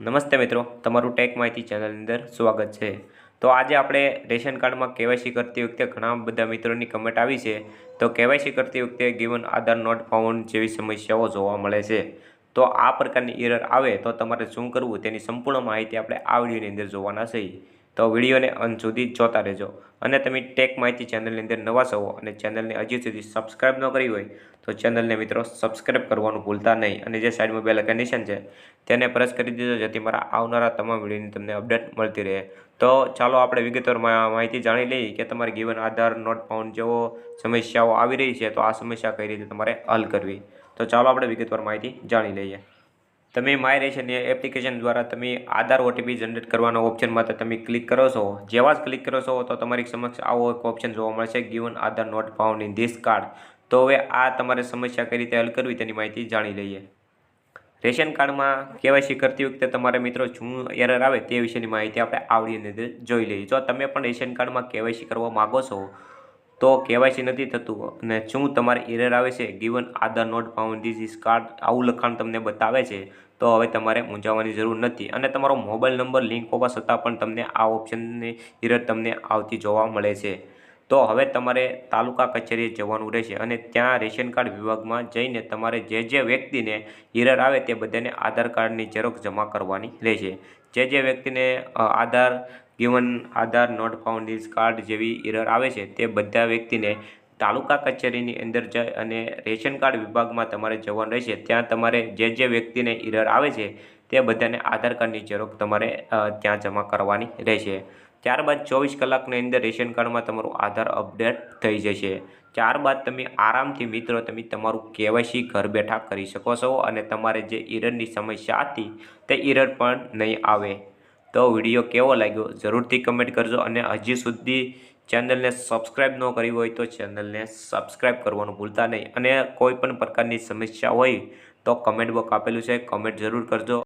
નમસ્તે મિત્રો, તમારું ટેક માહિતી ચેનલની અંદર સ્વાગત છે. તો આજે આપણે રેશન કાર્ડમાં કેવાયસી કરતી વખતે ઘણા બધા મિત્રોની કમેન્ટ આવી છે. તો કેવાયસી કરતી વખતે ગિવન આધાર નોટ ફાઉન્ડ જેવી સમસ્યાઓ જોવા મળે છે. તો આ પ્રકારની એરર આવે તો તમારે શું કરવું તેની સંપૂર્ણ માહિતી આપણે આ વિડીયોની અંદર જોવાના છીએ તો વિડીયોને અંત સુધી જોતા રહેજો. અને તમે ટેક માહિતી ચેનલની અંદર નવા છો અને ચેનલને હજી સુધી સબસ્ક્રાઇબ ન કરી હોય, તો ચેનલને મિત્રો સબસ્ક્રાઇબ કરવાનું ભૂલતા નહીં. અને જે સાઈડમાં બેલ નિશાન છે, તેને પ્રેસ કરી દીધો જેથી મારા આવનારા તમામ વિડીયોની તમને અપડેટ મળતી રહે. તો ચાલો આપણે વિગતવાર માહિતી જાણી લઈએ કે તમારે ગીવન આધાર નોટ ફાઉન્ડ જેવો સમસ્યાઓ આવી રહી છે, તો આ સમસ્યા કઈ રીતે તમારે હલ કરવી? તો ચાલો આપણે વિગતવાર માહિતી જાણી લઈએ. તમે માય રેશન એપ્લિકેશન દ્વારા તમે આધાર ઓટીપી જનરેટ કરવાના ઓપ્શન માટે તમે ક્લિક કરો છો. જેવા જ ક્લિક કરો છો તો તમારી સમક્ષ આવો એક ઓપ્શન જોવા મળશે given Aadhaar not found in this card તો હવે આ તમારે સમસ્યા કઈ રીતે હલ કરવી તેની માહિતી જાણી લઈએ. રેશન કાર્ડમાં કેવાયસી કરતી વખતે તમારે મિત્રો શું એરર આવે તે વિશેની માહિતી આપણે આવડીને જોઈ લઈએ. જો તમે પણ રેશન કાર્ડમાં કેવાયસી કરવા માગો છો તો કેવાયસી નથી થતું. અને શું તમારે એરર આવે છે? Given Aadhaar not found this card આવું લખાણ તમને બતાવે છે, તો હવે તમારે મૂંઝાવવાની જરૂર નથી. અને તમારો મોબાઈલ નંબર લિંક હોવા છતાં પણ તમને આ ઓપ્શનની એરર તમને આવતી જોવા મળે છે. તો હવે તમારે તાલુકા કચેરીએ જવાનું રહેશે અને ત્યાં રેશન કાર્ડ વિભાગમાં જઈને તમારે જે જે વ્યક્તિને એરર આવે તે બધાને આધાર કાર્ડની ઝેરોક્ષ જમા કરવાની રહેશે. જે જે વ્યક્તિને Aadhaar given Aadhaar not found is card જેવી એરર આવે છે, તે બધા વ્યક્તિને તાલુકા કચેરીની અંદર જઈ અને રેશન કાર્ડ વિભાગમાં તમારે જવાનું રહેશે. ત્યાં તમારે જે જે વ્યક્તિને એરર આવે છે, તે બધાને આધાર કાર્ડની ઝેરોક્ષ તમારે ત્યાં જમા કરવાની રહેશે. ત્યારબાદ ચોવીસ કલાકની અંદર રેશન કાર્ડમાં તમારું આધાર અપડેટ થઈ જશે. ત્યારબાદ તમે આરામથી મિત્રો, તમે તમારું કેવાયસી ઘર બેઠા કરી શકો છો અને તમારે જે એરરની સમસ્યા હતી, તે એરર પણ નહીં આવે. તો વીડિયો કેવો લાગ્યો જરૂરથી કમેન્ટ કરજો અને હજી સુધી ચેનલને સબસ્ક્રાઈબ ન કરી હોય તો ચેનલને સબસ્ક્રાઈબ કરવાનું ભૂલતા નહીં અને કોઈ પણ પ્રકારની સમસ્યા હોય તો કમેન્ટ બોક્સ આપેલું છે કમેન્ટ જરૂર કરજો.